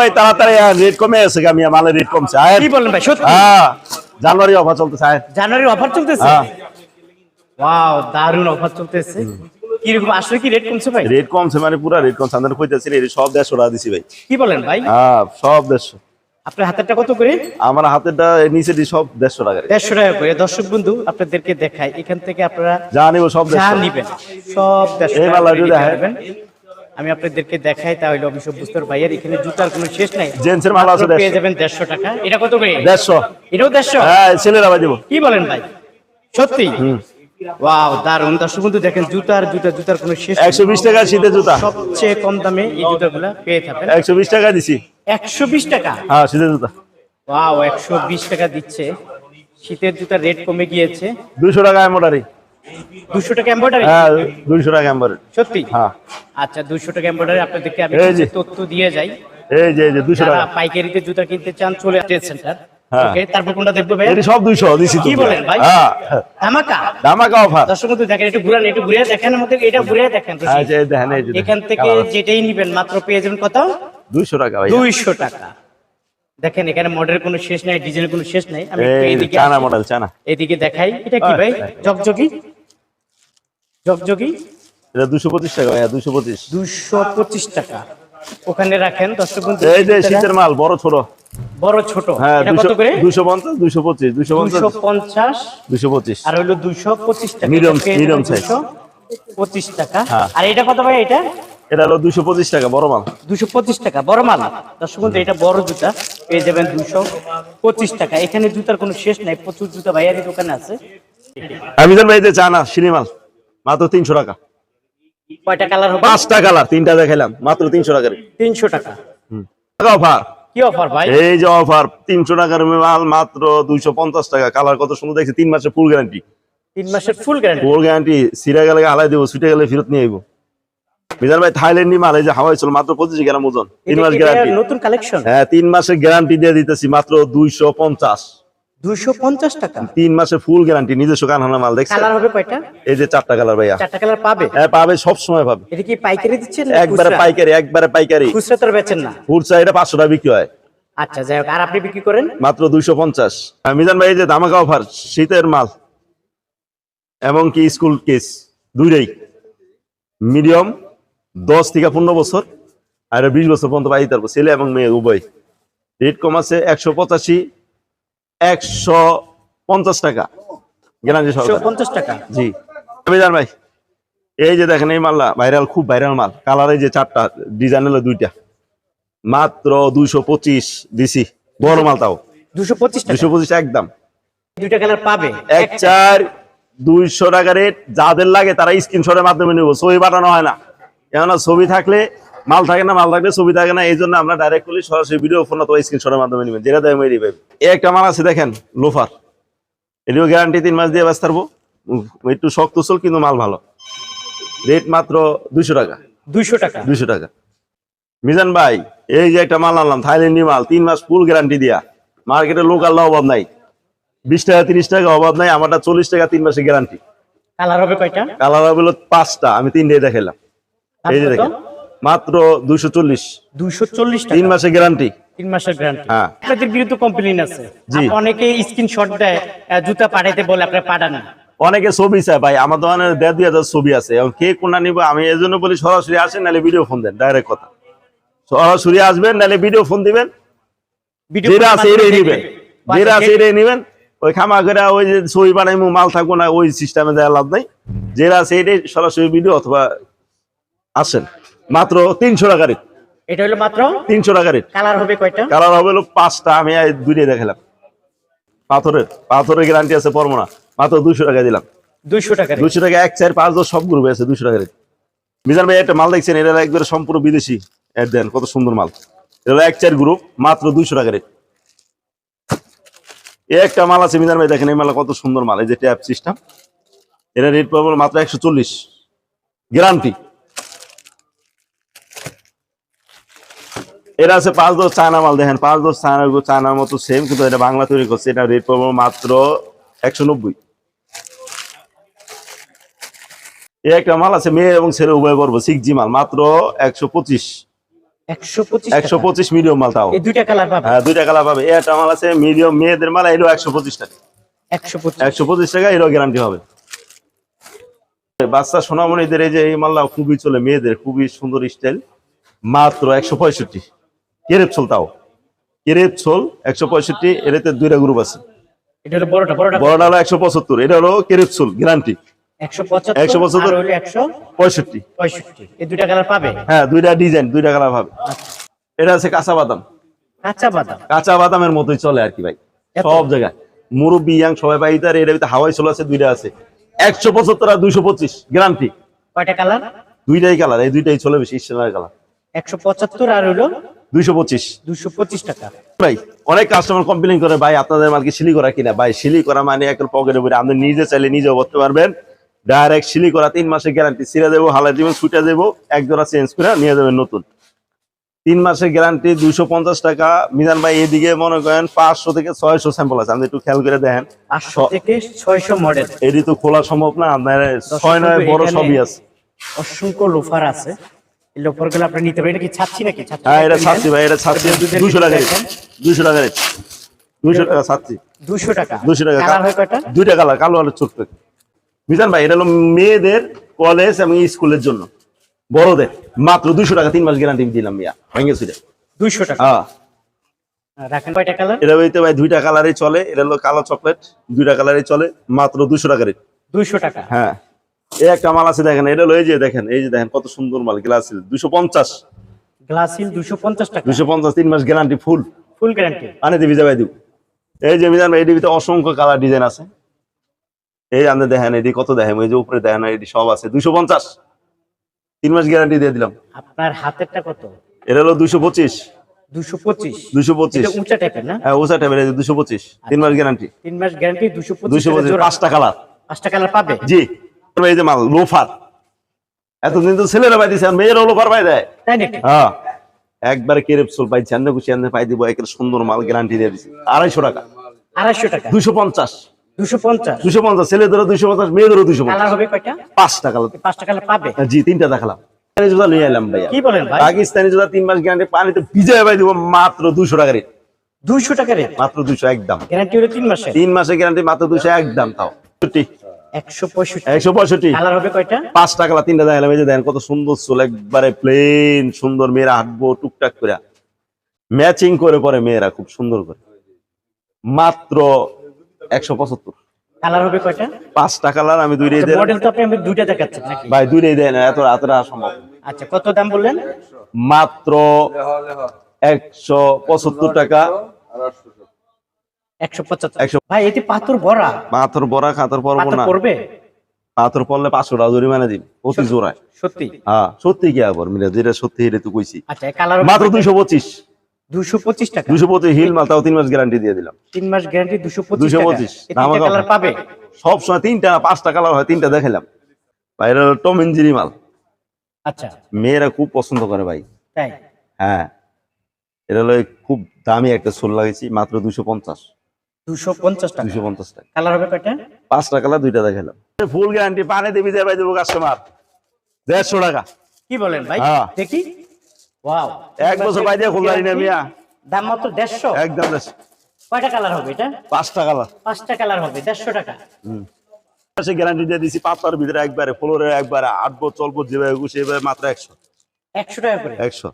ভাই তাড়াতাড়ি রেট কমে আছে আমি মালের রেট কমছে। আয়। কি বলেন ভাই সত্যি? হ্যাঁ জানুয়ারি অফার চলতেছে আয়। জানুয়ারির অফার চলতেছে? হ্যাঁ। ওয়াও দারুণ অফার চলতেছে। কীরকম আসলে কি রেট কমছে ভাই? রেট কমছে মানে পুরা রেট কমছে। আমাদের কইতেছি রে সব টাকা দিছি ভাই। কি বলেন ভাই? হ্যাঁ সব আপনার হাতেরটা কত করে? আমার হাতেরটা নিচে দি সব দেড়শো টাকা দেড়শো টাকা করে। দর্শক বন্ধু আপনাদেরকে দেখাই এখান থেকে আপনারা যা নিব সব যা দেড়শো নিবেন সব দেড়শো এই টাকা মালা যদি। আমি আপনাদেরকে দেখাই তাহলে আমি সব বুঝতে ভাইয়ার এখানে জুতার কোনো শেষ নাই। জেন্টসের মাল আছে পেয়ে যাবেন 150 টাকা। এটা কত করে? 150 এটাও 150 হ্যাঁ ছেলেরা বাজাবো কি বলেন ভাই? সত্যি? ওয়াও দারুণ দর্শক বন্ধু দেখেন জুতার জুতা জুতার কোনো শেষ 120 টাকা শীতের জুতা। সবচেয়ে কম দামে এই জুতাগুলো পেয়ে থাকেন। 120 টাকা দিছি। 120 টাকা? হ্যাঁ শীতের জুতা। ওয়াও 120 টাকা দিচ্ছে। শীতের জুতার রেট কমে গিয়েছে। 200 টাকা এমোটারি আচ্ছা, এখান থেকে যেটাই নিবেন মাত্র পেয়ে যাবেন কত? 200 টাকা দুইশো টাকা। দেখেন এখানে মডেল কোনো শেষ নাই ডিজাইন কোনো শেষ নাই। এদিকে মডেল এদিকে দেখাই। এটা কি ভাই? চকচকি জগজগি? এটা দুশো পঁচিশ টাকা ভাইয়া দুশো পঁচিশ। দুশো পঁচিশ টাকা। ওখানে রাখেন দর্শক বন্ধু এই যে শীতের মাল বড় ছোট। বড় ছোট। হ্যাঁ এটা কত করে? দুশো পঞ্চাশ দুশো পঁচিশ দুশো পঞ্চাশ। দুশো পঞ্চাশ। দুশো পঁচিশ। আর হইল দুশো পঁচিশ টাকা। Medium যাবেন size। 225 টাকা। হ্যাঁ। আর এটা কত ভাই এটা? এটা হলো দুশো পঁচিশ টাকা বড় মাল। দুশো পঁচিশ টাকা বড় মাল। দর্শক বন্ধু এটা বড় জুতা। পেয়ে যাবেন দুশো পঁচিশ টাকা। এখানে জুতার কোনো শেষ নাই প্রচুর জুতা ভাইয়ারি দোকানে আছে। আমি জান ভাই যে চানা সিনি মাল মাত্র তিনশো টাকা। কয়টা কালার হবে? পাঁচটা কালার তিনটা দেখাইলাম মাত্র তিনশো টাকার। তিনশো টাকা। অফার? কি অফার ভাই? এই যে অফার তিনশো টাকার মাল মাত্র দুইশো পঞ্চাশ টাকা। কালার কত সুন্দর দেখছি তিন মাসের ফুল গ্যারান্টি তিন মাসের ফুল গ্যারান্টি ফুল গ্যারান্টি সিরা গেলে হালাই দেবো ছুটে গেলে ফেরত নিয়ে আইবো। মিজান ভাই থাইল্যান্ডি মাল এই যে হাওয়াই চল মাত্র পঁচিশ গ্রাম ওজন। তিন মাস গ্যারান্টি নতুন কালেকশন হ্যাঁ তিন মাসের গ্যারান্টি দিয়ে দিতেছি মাত্র দুইশো পঞ্চাশ। টাকা। তিন মাসের ফুল গ্যারান্টি নিজস্ব কানহানা মাল দেখছেন? কালার হবে কয়টা? এই যে চারটা কালার ভাইয়া। চারটা কালার পাবে? হ্যাঁ পাবে সব সময় পাবে। এটা কি পাইকারি দিচ্ছেন একবারে খুচরা? পাইকারি একবারে পাইকারি। খুচরা তো বেচেন না? ফুরসা এটা পাঁচশো টাকা বিক্রি হয়। আচ্ছা যাই হোক আর আপনি বিক্রি করেন? মাত্র দুইশো পঞ্চাশ। মিজান ভাই এই যে ধামাকা অফার শীতের মাল এবং কি স্কুল কেস দুইটাই। মিডিয়াম দশ থেকে পনেরো বছর আর বিশ বছর পর্যন্ত পাই তারপর ছেলে এবং মেয়ে উভয়। রেট কম আছে একশো পঁচাশি একশো পঞ্চাশ টাকা। গ্যারান্টি সরকার পঞ্চাশ টাকা? জি। মিজান ভাই এই যে দেখেন এই মাল্লা ভাইরাল খুব ভাইরাল মাল। কালার এই যে চারটা ডিজাইন হলো দুইটা। মাত্র দুইশো পঁচিশ দিছি বড় মাল তাও। দুশো পঁচিশ দুশো পঁচিশ একদম। দুইটা কালার পাবে? এক চার দুইশো টাকা রেট যাদের লাগে তারা স্ক্রিনশটের মাধ্যমে নেব। ছবি পাঠানো হয় না। কেননা ছবি থাকলে মাল থাকে না মাল থাকলে ছবি থাকে না এই জন্য আমরা ডাইরেক্ট করলে সরাসরি ভিডিও ফোন অথবা স্ক্রিনশটের মাধ্যমে নেবেন। যেটা দেয় মেরি পাবে এই একটা মাল আছে দেখেন লোফার। এটিও গ্যারান্টি তিন মাস দিয়ে ব্যস্ত থাকব। একটু শক্ত চল কিন্তু মাল ভালো। রেট মাত্র দুইশো টাকা। দুইশো টাকা। দুইশো টাকা। মিজান ভাই এই যে একটা মাল আনলাম থাইল্যান্ডি মাল তিন মাস ফুল গ্যারান্টি দিয়া। মার্কেটে লোকাল অভাব নাই। বিশ টাকা তিরিশ টাকা অভাব নাই আমারটা চল্লিশ টাকা তিন মাসের গ্যারান্টি কালার হবে কয়টা? কালার হলো পাঁচটা আমি তিনটে দেখাইলাম। এই যে দেখেন। মাত্র দুইশো চল্লিশ। দুইশো চল্লিশ তিন মাসের গ্যারান্টি। তিন মাসের গ্যারান্টি। হ্যাঁ। আপনাদের বিরুদ্ধে কমপ্লেন আছে। অনেকে স্ক্রিনশট দেয় জুতা পাঠাইতে বলে আপনারা পাঠান অনেকে ছবি চায় ভাই আমার দোকানে দেড় দুই হাজার ছবি আছে। এবং কে কোনটা নিব আমি এই জন্য বলি সরাসরি আসেন নাহলে ভিডিও ফোন দেন ডাইরেক্ট কথা। সরাসরি আসবেন নাহলে ভিডিও ফোন দিবেন। যেটা আছে এটাই নিবেন। যেটা আছে এটাই নিবেন। ওই খামা করে ওই যে ছবি বানাইমু মাল থাকব না ওই সিস্টেমে দেওয়া লাভ নাই। যেটা আছে এটাই সরাসরি ভিডিও অথবা আসেন। মাত্র তিনশো টাকা রেট এটা হলো মাত্র তিনশো টাকা রেট কালার হবে কয়টা? কালার হবে হলো পাঁচটা আমি দুইটাই দেখালাম। পাথরের পাথরের গ্যারান্টি আছে পরবো না মাত্র দুইশো টাকা দিলাম। দুইশো টাকা দুইশো টাকা এক চার পাঁচ দশ সব গ্রুপে আছে দুইশো টাকা রেট মিজান ভাই একটা মাল দেখছেন এটা একবারে সম্পূর্ণ বিদেশি। এর দেন কত সুন্দর মাল। এটা এক চার গ্রুপ মাত্র দুইশো টাকা রেট একটা মাল আছে মিজান ভাই দেখেন এই মাল কত সুন্দর মাল। এই যে ট্যাপ সিস্টেম এটা রেট পাবো মাত্র একশো চল্লিশ। গ্যারান্টি এটা আছে পাঁচ দশ চায়না মাল দেখেন পাঁচ দশ চায়না চায়নার মতো সেম কিন্তু এটা বাংলা তৈরি করছে। এটা রেট পাবো মাত্র একশো নব্বই। এই একটা মাল আছে মেয়ে এবং ছেলে উভয় পর্ব সিক্স জি মাল মাত্র একশো পঁচিশ। একশো পঁচিশ মিডিয়াম মাল তাও। দুইটা কালার পাবে? হ্যাঁ দুইটা কালার পাবে। এটা মাল আছে মিডিয়াম মেয়েদের মাল একশো পঁচিশ টাকা। একশো পঁচিশ। টাকা গ্যারান্টি হবে। বাচ্চা সোনামণিদের এই যে এই মাল্লা খুবই চলে মেয়েদের খুবই সুন্দর স্টাইল মাত্র একশো পঁয়ষট্টি। কেরেপ ছোল তাও? কেরেপ ছোল একশো পঁয়ষট্টি এটাতে দুইটা গ্রুপ আছে। এটা বড়টা হলো একশো পঁচাত্তর এটা হলো কেরেপ ছোল গ্যারান্টি। একশো পঁচাত্তর 175 আর হলো একশো পঁয়ষট্টি। পঁয়ষট্টি। এই দুইটা কালার পাবে? হ্যাঁ দুইটা ডিজাইন দুইটা কালার পাবে। এটা আছে কাঁচা বাদাম। কাঁচা বাদাম। কাঁচা বাদামের মতোই চলে আর কি ভাই। সব জায়গায়। মুরব্বী ইয়াং সবাই পাই তার এর ভিতরে হাওয়াই চলে আছে দুইটা আছে। একশো পঁচাত্তর আর দুইশো পঁচিশ গ্যারান্টি। কয়টা কালার দুইটাই কালার এই দুইটাই চলে বেশি কালার একশো পঁচাত্তর আর হলো দুইশো পঁচিশ। দুশো পঁচিশ টাকা। ভাই অনেক কাস্টমার কমপ্লেন করে ভাই আপনাদের মালকে সিলি করা কিনা? ভাই সিলি করা মানে পকেটে আপনি নিজে চাইলে নিজেও করতে পারবেন। ডাইরেক্ট সিলি করা তিন মাসের গ্যারান্টি ছিঁড়ে দেবো হালাই দিবেন ছুটে দেবো এক জোড়া চেঞ্জ করে নিয়ে যাবেন নতুন। তিন মাসের গ্যারান্টি দুইশো পঞ্চাশ টাকা। মিজান ভাই এদিকে মনে করেন পাঁচশো থেকে ছয়শো স্যাম্পল আছে। আপনি একটু খেয়াল করে দেখেন। থেকে ছয়শো মডেল এটি তো খোলা সম্ভব না। আপনার ছয় নয় বড় সবই আছে। অসংখ্য লোফার আছে। আপনি নিতে পারেন। এটা কি নাকি? হ্যাঁ এটা ছাড়ছি ভাই এটা ছাড়ছি দুশো টাকা দুশো টাকা দুশো টাকা ছাড়ছি দুশো টাকা। দুশো টাকা কালার হয় কয়টা? দুইটা কালার কালো আলো ছোট্ট। মিজান ভাই এটা হলো মেয়েদের কলেজ এবং স্কুলের জন্য। বড়দের। মাত্র দুইশো টাকা তিন মাস গ্যারান্টি দিলাম মিয়া। ভেঙে ছিল দুইশো টাকা। হ্যাঁ। রাখেন কয়টা কালার? এটা হইতে ভাই দুইটা কালারই চলে। এটা হলো কালো চকলেট দুইটা কালারই চলে। মাত্র দুশো টাকার দুইশো টাকা। হ্যাঁ। এই একটা মাল আছে দেখেন এটা এই যে দেখেন এই যে দেখেন কত সুন্দর মাল গ্লাস দুশো পঞ্চাশ। গ্লাসিল দুশো পঞ্চাশ টাকা। দুশো পঞ্চাশ তিন মাস গ্যারান্টি ফুল ফুল গ্যারান্টি আনে দিবি যাবে দিব। এই যে মিজান এটির ভিতরে অসংখ্য কালার ডিজাইন আছে। এই আপনি দেখেন এটি কত দেখেন এই যে উপরে দেখেন এটি সব আছে দুশো পঞ্চাশ। তিন মাস গ্যারান্টি দিয়ে দিলাম। আপনার হাতেরটা কত? এটা হলো দুশো পঁচিশ। দুশো পঁচিশ। দুশো পঁচিশ। এটা উঁচা টাইপের না? হ্যাঁ ওষা টাইপের দুশো পঁচিশ তিন মাস গ্যারান্টি তিন মাস গ্যারান্টি দুশো দুশো পঁচিশ পাঁচটা কালার পাঁচটা কালার পাবে? জি। এই যে মাল লোফার। এতদিন তো ছেলেরা পাই দিচ্ছে আর লোফার পাই দেয়। হ্যাঁ। একবারে কেরেপসোল পাই চান্দে খুশি আন্দে পাই দিব একের সুন্দর মাল গ্যারান্টি দিয়ে দিচ্ছি আড়াইশো টাকা। আড়াইশো টাকা। দুশো পঞ্চাশ। দুশো পঞ্চাশ। ছেলেদেরও দুশো পঞ্চাশ মেয়েদেরও দুশো পঞ্চাশ। পাঁচটা কালার পাঁচটা কালার পাবে? জি তিনটা দেখালাম। পাকিস্তানি জুতা নিয়ে এলাম ভাইয়া। কি বলেন পাকিস্তানি জুতা তিন মাস গ্যারান্টি পানিতে ভিজে ভাই দিব মাত্র দুশো টাকা রেট দুইশো টাকা রেট মাত্র দুশো একদম। গ্যারান্টি হলো তিন মাসের তিন মাসের গ্যারান্টি মাত্র দুশো একদম তাও। পাঁচ টাকা তিনটা এই দেখেন কত সুন্দর চুল একবারে প্লেন সুন্দর মেয়েরা হাঁটবো টুকটাক করে। ম্যাচিং করে পরে মেয়েরা খুব সুন্দর করে। মাত্র একশো পঁচাত্তর। কালার হবে কয়টা? পাঁচটা কালার আমি দুইটাই দেন। মডেল তো আপনি আমি দুইটা দেখাচ্ছেন নাকি? ভাই দুইটাই দেন এত এতটা সম্ভব। আচ্ছা কত দাম বললেন? মাত্র টাকা। ভাই এটি পাথর ভরা পাথর বড়া খাতর পরবো না। পড়বে? পাথর পড়লে পাঁচশো টাকা জরিমানা দিবি অতি জোড়ায় সত্যি? হ্যাঁ সত্যি কি আবার মিলে যেটা সত্যি এটা তো কইছি। আচ্ছা মাত্র দুইশো পঁচিশ। দুশো পঁচিশ টাকা? দুশো পঁচিশ হিল মাল তাও তিন মাস গ্যারান্টি দিয়ে দিলাম। তিন মাস গ্যারান্টি দুশো পঁচিশ 225 টাকা ধামাকা কালার পাবে? সব তিনটা পাঁচটা কালার হয় তিনটা দেখালাম হলো টম মাল। আচ্ছা। মেয়েরা খুব পছন্দ করে ভাই। তাই? হ্যাঁ। এটা হলো খুব দামি একটা সোল লাগিয়েছি মাত্র দুশো পঞ্চাশ। দুশো পঞ্চাশ টাকা। দুশো পঞ্চাশ টাকা। কালার হবে কয়টা? পাঁচটা কালার দুইটা দেখালাম ফুল গ্যারান্টি পানি দেবি দেবে দেবো কাস্টমার দেড়শো টাকা। কি বলেন ভাই? হ্যাঁ। দেখি। ওয়াও। এক বছর বাইরে খুলদারি না মিয়া। দাম মাত্র দেড়শো? একদম দেড়শো। কয়টা কালার হবে এটা? পাঁচটা কালার। পাঁচটা কালার হবে দেড়শো টাকা। সে গ্যারান্টি দিয়ে দিছি পাতার ভিতরে একবারে ফ্লোরে একবারে আটবো চলবো যেভাবে মাত্র একশো। একশো টাকা করে? একশো।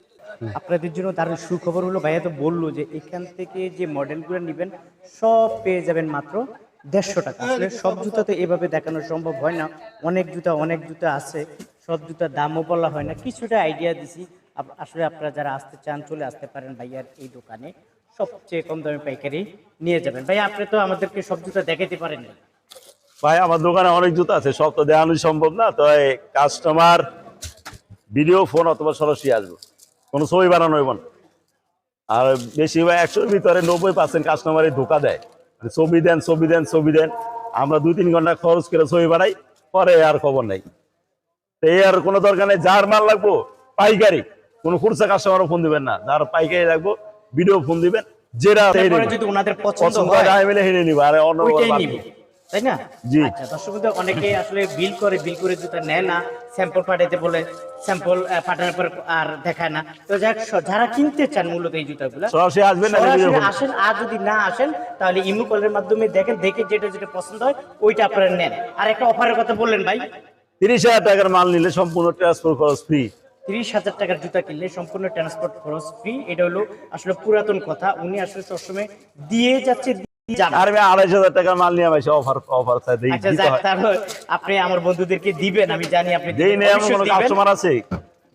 আপনাদের জন্য দারুণ সুখবর হলো ভাইয়া তো বলল যে এখান থেকে যে মডেলগুলো নেবেন সব পেয়ে যাবেন মাত্র দেড়শো টাকা। আসলে সব জুতা তো এভাবে দেখানো সম্ভব হয় না। অনেক জুতা অনেক জুতা আছে। সব জুতার দামও বলা হয় না। কিছুটা আইডিয়া দিছি। আসলে আপনারা যারা আসতে চান চলে আসতে পারেন ভাইয়ার এই দোকানে। সবচেয়ে কম দামে পাইকারি নিয়ে যাবেন। ভাই আপনি তো আমাদেরকে সব জুতা দেখাতে পারেন না ভাই আমার দোকানে অনেক জুতো আছে সব তো দেখানো সম্ভব না। তো কাস্টমার ভিডিও ফোন অথবা সরাসরি আসব। কোনো ছবি বানানো হইব না। আর বেশি ভাই একশোর ভিতরে নব্বই পার্সেন্ট কাস্টমারই ধোকা দেয়। ছবি দেন ছবি দেন ছবি দেন আমরা দুই তিন ঘণ্টা খরচ করে ছবি বানাই পরে আর খবর নাই। তো এই আর কোনো দরকার নেই যার মাল লাগবো পাইকারি। কোনো খুরসা কাস্টমারও ফোন দিবেন না যার পাইকারি লাগবো ভিডিও ফোন দিবেন যেটা তারপরে যদি ওনাদের পছন্দ হয় হয় মিলে হেরে নিবা আর অন্য তাই না? জি। আচ্ছা অনেকে আসলে বিল করে বিল করে জুতা নেয় না স্যাম্পল পাঠাইতে বলে স্যাম্পল পাঠানোর পর আর দেখায় না। তো যাক যারা কিনতে চান মূলত এই জুতাগুলো সরাসরি আসবেন না আসেন আর যদি না আসেন তাহলে ইমো কলের মাধ্যমে দেখেন দেখে যেটা যেটা পছন্দ হয় ওইটা আপনারা নেন। আর একটা অফারের কথা বললেন ভাই। তিরিশ হাজার টাকার মাল নিলে সম্পূর্ণ ট্রান্সপোর্ট খরচ ফ্রি তিরিশ হাজার টাকার জুতা কিনলে সম্পূর্ণ ট্রান্সপোর্ট খরচ ফ্রি এটা হলো আসলে পুরাতন কথা। উনি আসলে সবসময় দিয়ে যাচ্ছে মাল নিয়ে অফার অফার আচ্ছা আপনি আমার বন্ধুদেরকে দিবেন আমি জানি আপনি এমন কোনো কাস্টমার আছে?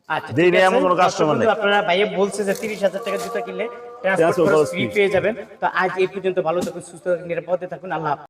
আচ্ছা। এমন কোনো নেই। আপনারা ভাইয়া বলছে যে তিরিশ হাজার টাকার জুতা কিনলে ট্রান্সপোর্ট ফ্রি পেয়ে যাবেন। তো আজ এই পর্যন্ত ভালো থাকুন সুস্থ থাকুন নিরাপদে থাকুন। আল্লাহ।